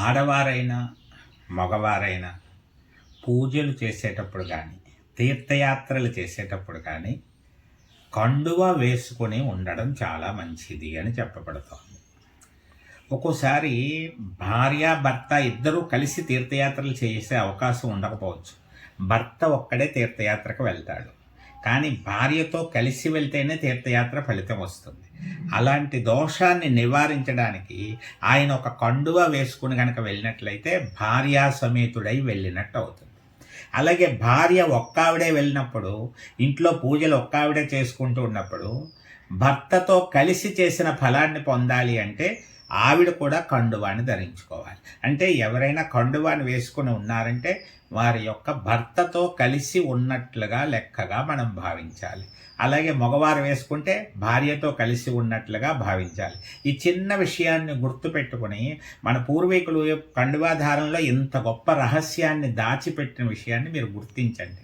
ఆడవారైనా మగవారైనా పూజలు చేసేటప్పుడు కానీ తీర్థయాత్రలు చేసేటప్పుడు కానీ కండువ వేసుకొని ఉండడం చాలా మంచిది అని చెప్పబడుతోంది. ఒక్కోసారి భార్య భర్త ఇద్దరూ కలిసి తీర్థయాత్రలు చేసే అవకాశం ఉండకపోవచ్చు. భర్త ఒక్కడే తీర్థయాత్రకు వెళ్తాడు. కానీ భార్యతో కలిసి వెళ్తేనే తీర్థయాత్ర ఫలితం వస్తుంది. అలాంటి దోషాన్ని నివారించడానికి ఆయన ఒక కండువ వేసుకుని కనుక వెళ్ళినట్లయితే భార్యా సమేతుడై వెళ్ళినట్టు అవుతుంది. అలాగే భార్య ఒక్కావిడే వెళ్ళినప్పుడు ఇంట్లో పూజలు ఒక్కావిడే చేసుకుంటూ ఉన్నప్పుడు భర్తతో కలిసి చేసిన ఫలాన్ని పొందాలి అంటే ఆవిడ కూడా కండువాని ధరించుకోవాలి. అంటే ఎవరైనా కండువాని వేసుకుని ఉన్నారంటే వారి యొక్క భర్తతో కలిసి ఉన్నట్లుగా లెక్కగా మనం భావించాలి. అలాగే మగవారు వేసుకుంటే భార్యతో కలిసి ఉన్నట్లుగా భావించాలి. ఈ చిన్న విషయాన్ని గుర్తుపెట్టుకుని మన పూర్వీకులు కండువాధారంలో ఇంత గొప్ప రహస్యాన్ని దాచిపెట్టిన విషయాన్ని మీరు గుర్తించండి.